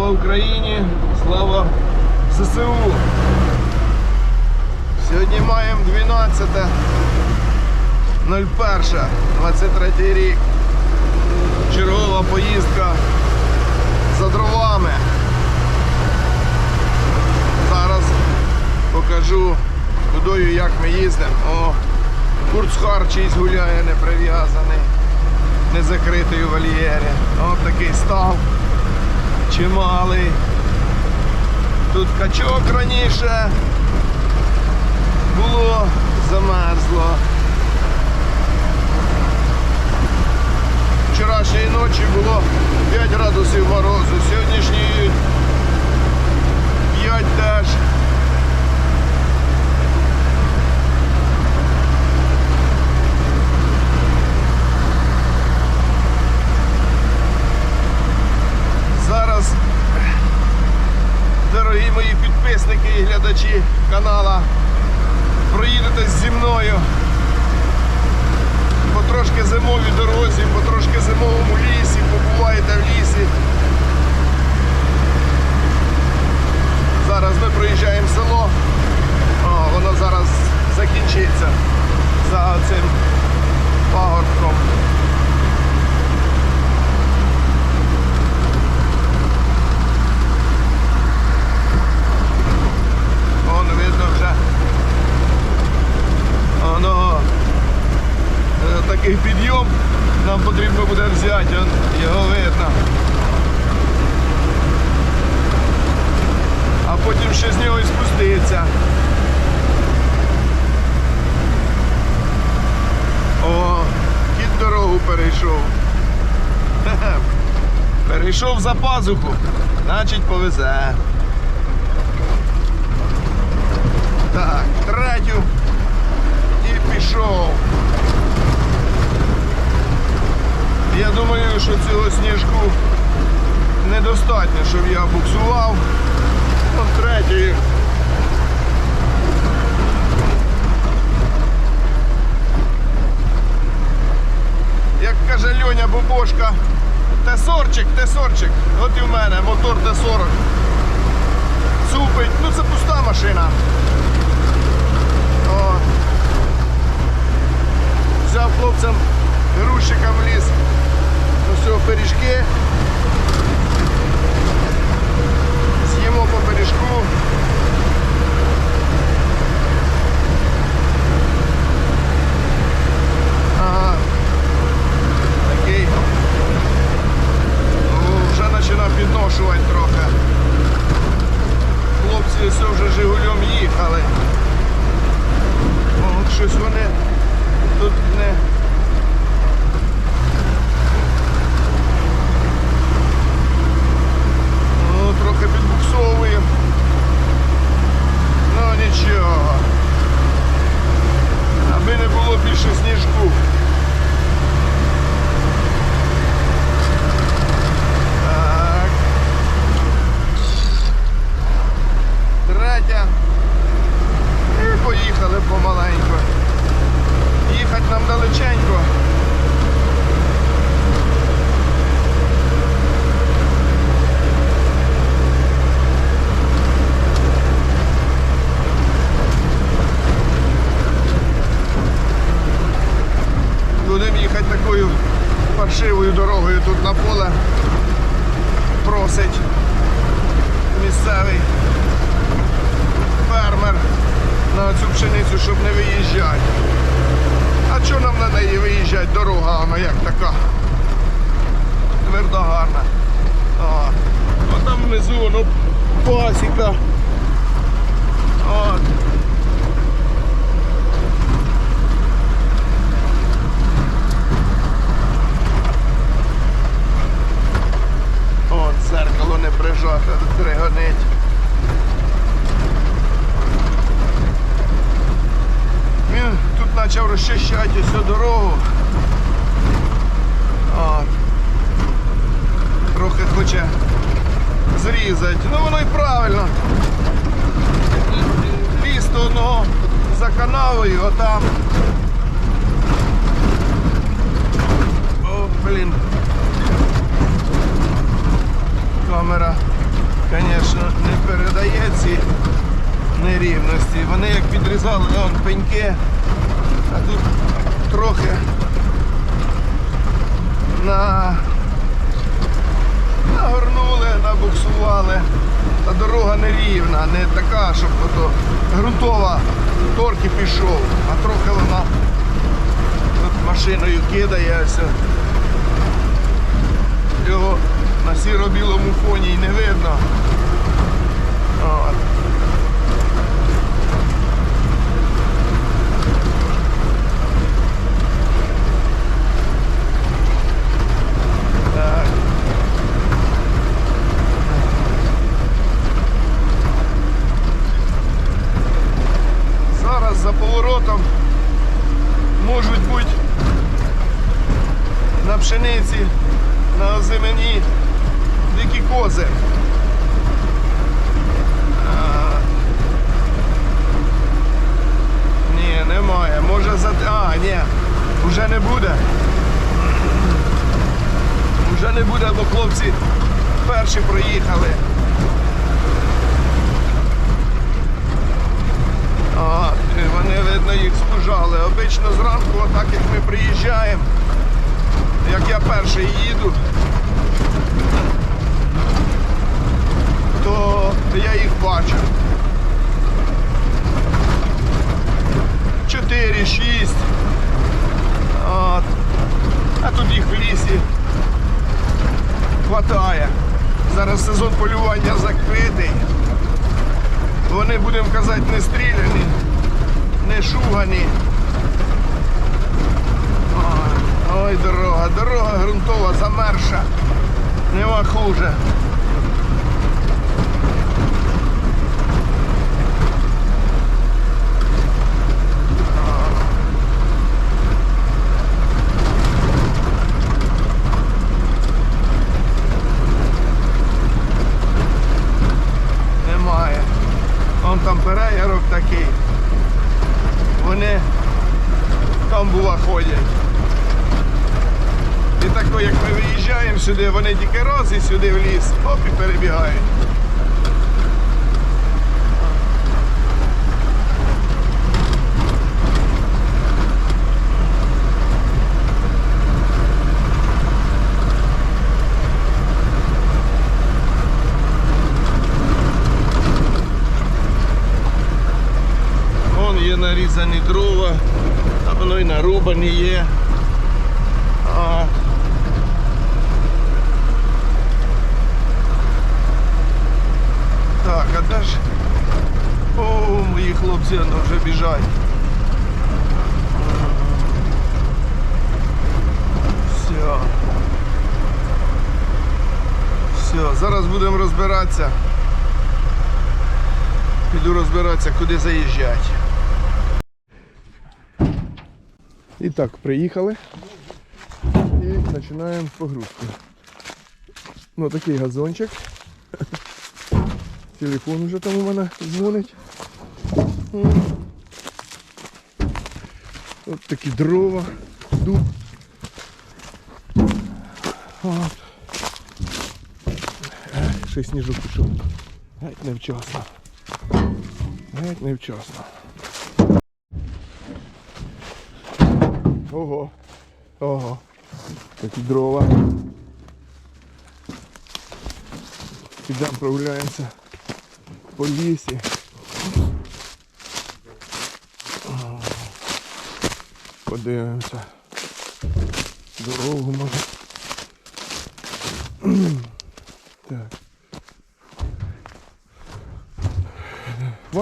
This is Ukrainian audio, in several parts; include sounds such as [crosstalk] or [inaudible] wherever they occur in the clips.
Слава Україні! Слава ЗСУ! Сьогодні маємо 12 23 рік. Чергова поїздка за дровами. Зараз покажу кудою як ми їздимо. О, Курцхар чийсь гуляє не прив'язаний, не закритий у вольєрі. Ось такий став. Чималий. Тут качок раніше було, замерзло. Вчорашньої ночі було 5 градусів морозу, сьогоднішньої 5 теж. Канала, проїдете зі мною по трошки зимовій дорозі, по трошки зимовому лісі, побуваєте в лісі. Зараз ми проїжджаємо село, О, воно зараз закінчиться за цим пагорбком. Вон видно вже. Воно е, такий підйом нам потрібно буде взяти, он, його видно. А потім ще з нього і спуститься. О, кіт дорогу перейшов. [laughs] Перейшов за пазуху, значить повезе. Так, третю і пішов. Я думаю, що цього сніжку недостатньо, щоб я буксував. От третю. Як каже Льоня Бубошка, тесорчик, тесорчик. От і в мене мотор Т-40. Цупить, ну це пуста машина. О. Взяв хлопцям грузчикам в ліс. Ну все, пиріжки. З'їмо по пиріжку. Ага. Такий. Ну, вже починав підношувати трохи. Хлопці все вже Жигулем їхали. О, От щось вони тут не. Ну, трохи підбуксовуємо. Ну нічого. Аби не було більше сніжку. Так. Третя. І поїхали помаленьку. Їхати нам далеченько. Будемо їхати такою паршивою дорогою тут на поле. Просить місцевий фермер на цю пшеницю, щоб не виїжджати. А чого нам на неї виїжджати? Дорога, вона як така. Твердо гарна. О, там внизу воно пасіка. От, зеркало не. Він тут почав розчищати всю дорогу. От. Трохи хоче зрізати. Ну воно і правильно. Ліс то воно за канавою, а там. О, блін камера, звісно, не передає ці нерівності. Вони як підрізали вон пеньки, а тут трохи на... нагорнули, набуксували. Та дорога не рівна, не така, щоб ото ґрунтова торки пішов, а трохи вона машиною кидає. Його на сіро-білому фоні й не видно. Зараз за поворотом можуть бути на пшениці, на озимені дикі кози. А, Ні, немає. Може за. А, ні, вже не буде. Вже не буде, бо хлопці перші проїхали. А, вони, видно, їх спужали. Обично зранку, отак як ми приїжджаємо, як я перший їду, то я їх бачу. Чотири, шість. От. А тут їх в лісі хватає. Зараз сезон полювання закритий. Вони, будемо казати, не стріляні, не шугані. Ой, дорога, дорога ґрунтова, замерша. Нема хуже. Немає. Вон там переярок такий. Вони там бува ходять. І тако, як ми виїжджаємо сюди, вони тільки раз і сюди в ліс, оп і перебігають. Вон є нарізані дрова, а воно і нарубані є. А. Так, а де ж? О, мої хлопці воно вже біжать. Все. Все, зараз будемо розбиратися. Піду розбиратися, куди заїжджати. І так, приїхали і починаємо погрузку. Ну такий газончик. Телефон вже там у мене дзвонить. От такі дрова, дуб. От. Ех, Ще сніжок пішов. Геть невчасно. Геть невчасно. Ого. Ого. Такі дрова. Підемо прогуляємося по лісі. Подивимося. Дорогу може.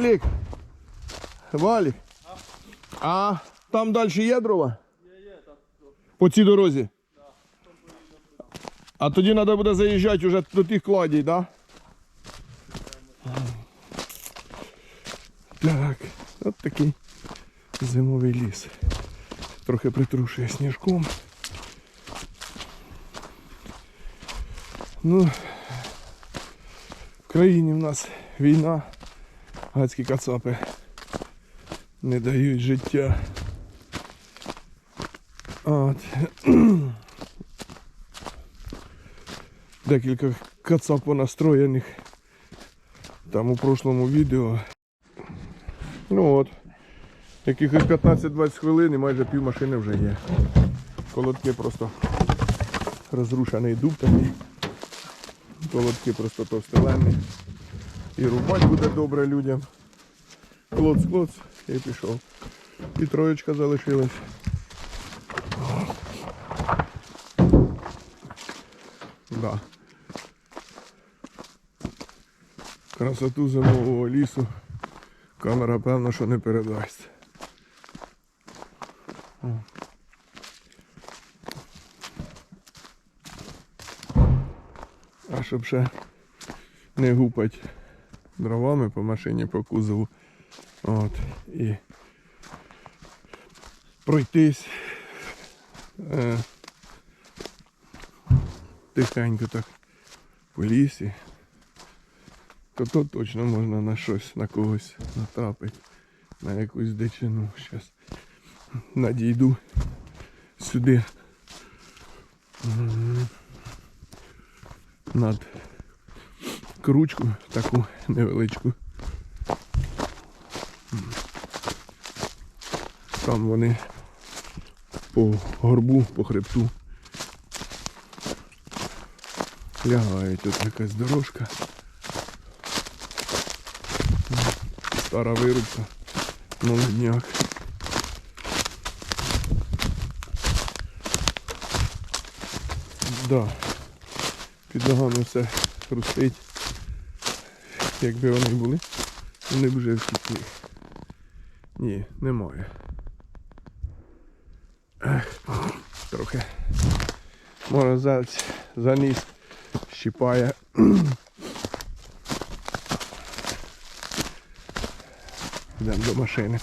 Валік! Валік! А там далі є дрова? По цій дорозі? А тоді треба буде заїжджати вже до тих кладій, так? Так, от такий зимовий ліс. Трохи притрушує сніжком. Ну, в країні в нас війна, гадські кацапи не дають життя. От. [clears throat] Декілька кацапо настроєних там у прошлому відео. Ну от, Якихось 15-20 хвилин і майже пів машини вже є. Колодки просто розрушений дуб такий. Колодки просто товстеленні. І рубать буде добре людям. Клоц, клоц, і пішов. І троєчка залишилась. Да. Красоту зимового лісу камера певно, що не передасть. А щоб ще не гупать дровами по машині, по кузову. От. І пройтись. Е, тихенько так по лісі. То то точно можна на щось, на когось натрапити. На якусь дичину. Щас надійду сюди. Над кручку таку невеличку. Там вони по горбу, по хребту. Лягають тут якась дорожка. Стара вирубка. Молодняк. Да. Під ногами все хрустить. Якби вони були, вони б вже втекли. Ні, немає. Трохи. Морозець заніс, щіпає. Йдемо до машини.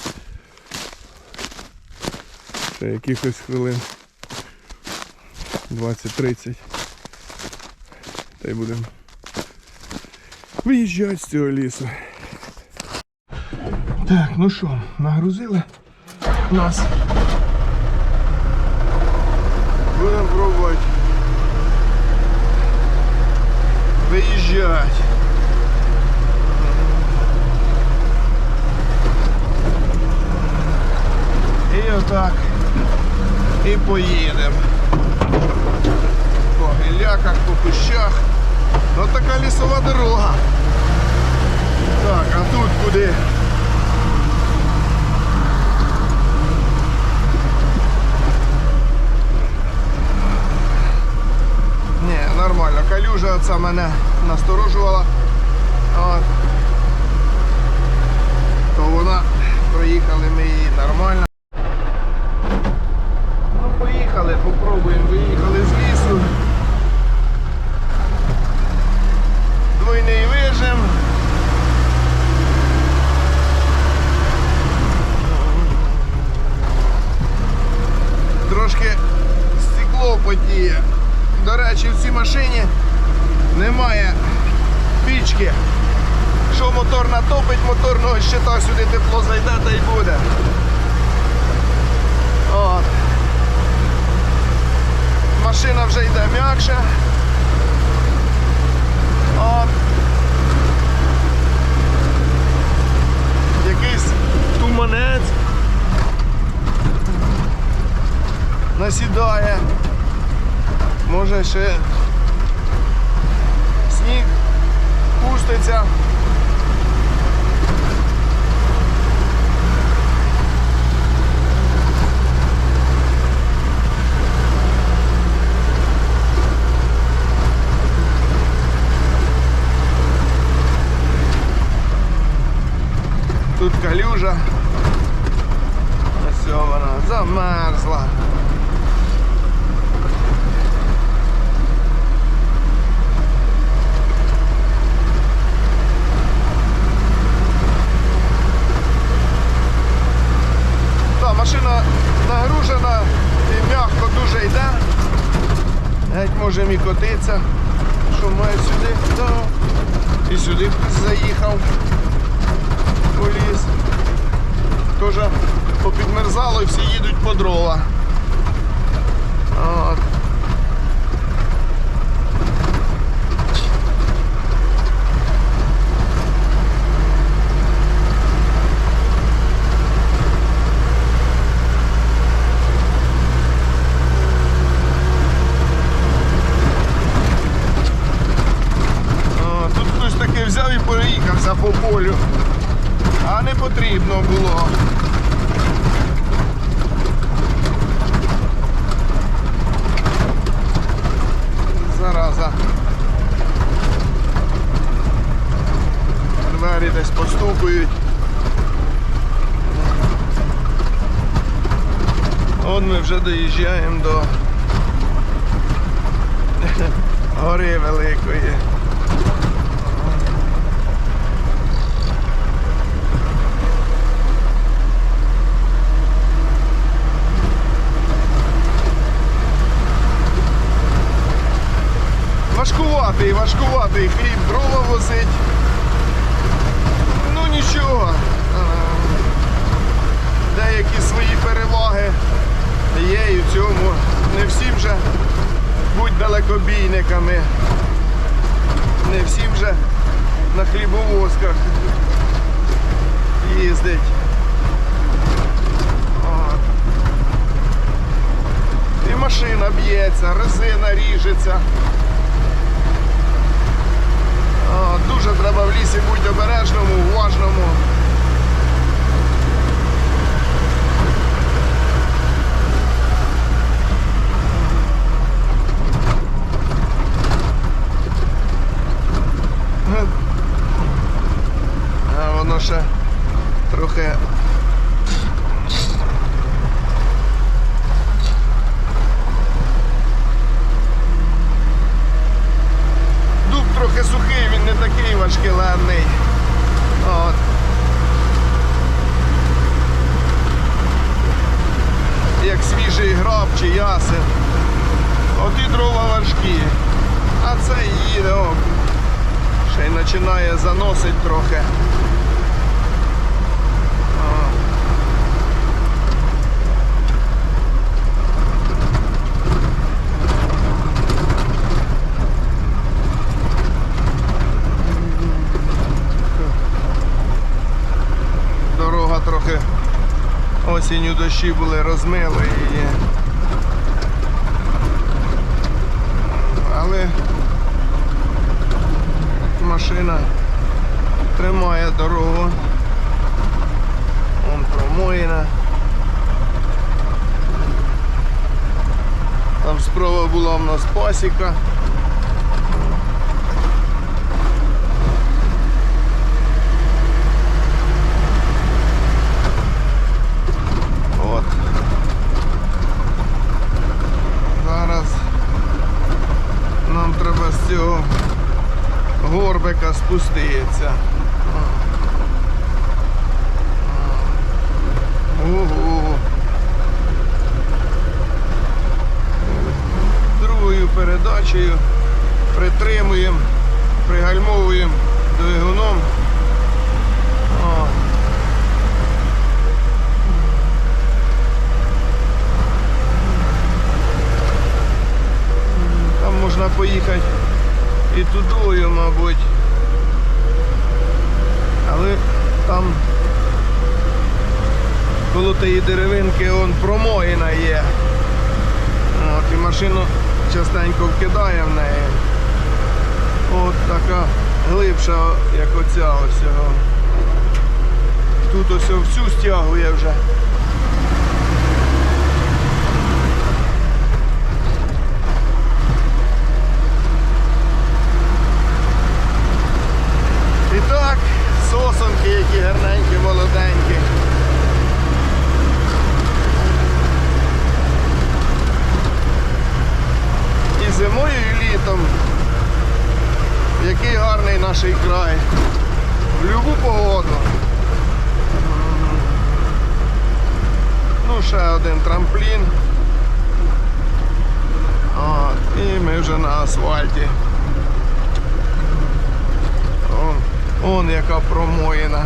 Ще якихось хвилин 20-30. Та й будемо виїжджати з цього лісу. Так, ну що, нагрузили нас. Будемо пробувати виїжджати. І отак. І поїдемо. По гіляках, по кущах. Ну така лісова дорога. Так, а тут куди? Ні, нормально. Калюжа оця мене насторожувала. От. То вона проїхали ми її нормально. До в цій машині немає пічки. Що мотор натопить, моторного щита сюди тепло зайде та й буде. От. Машина вже йде м'якше. От. Якийсь туманець насідає. Може ще сніг пуститься. Тут калюжа. Ось вона замерзла. Та, машина нагружена і м'яко дуже йде. Геть можемо і котитися. Що має сюди? Да. І сюди заїхав у ліс. Тоже попідмерзало і всі їдуть по дрова. От. Jeździłem do всім же будь далекобійниками, не всім же на хлібовозках їздить. І машина б'ється, резина ріжеться. Дуже треба в лісі бути обережному, уважному. дощі були розмили і... Але машина тримає дорогу. Вон промоїна. Там справа була в нас пасіка. спуститься. Ого. Другою передачею. тут ось всю стягує вже. асфальті. Вон, вон яка промоїна.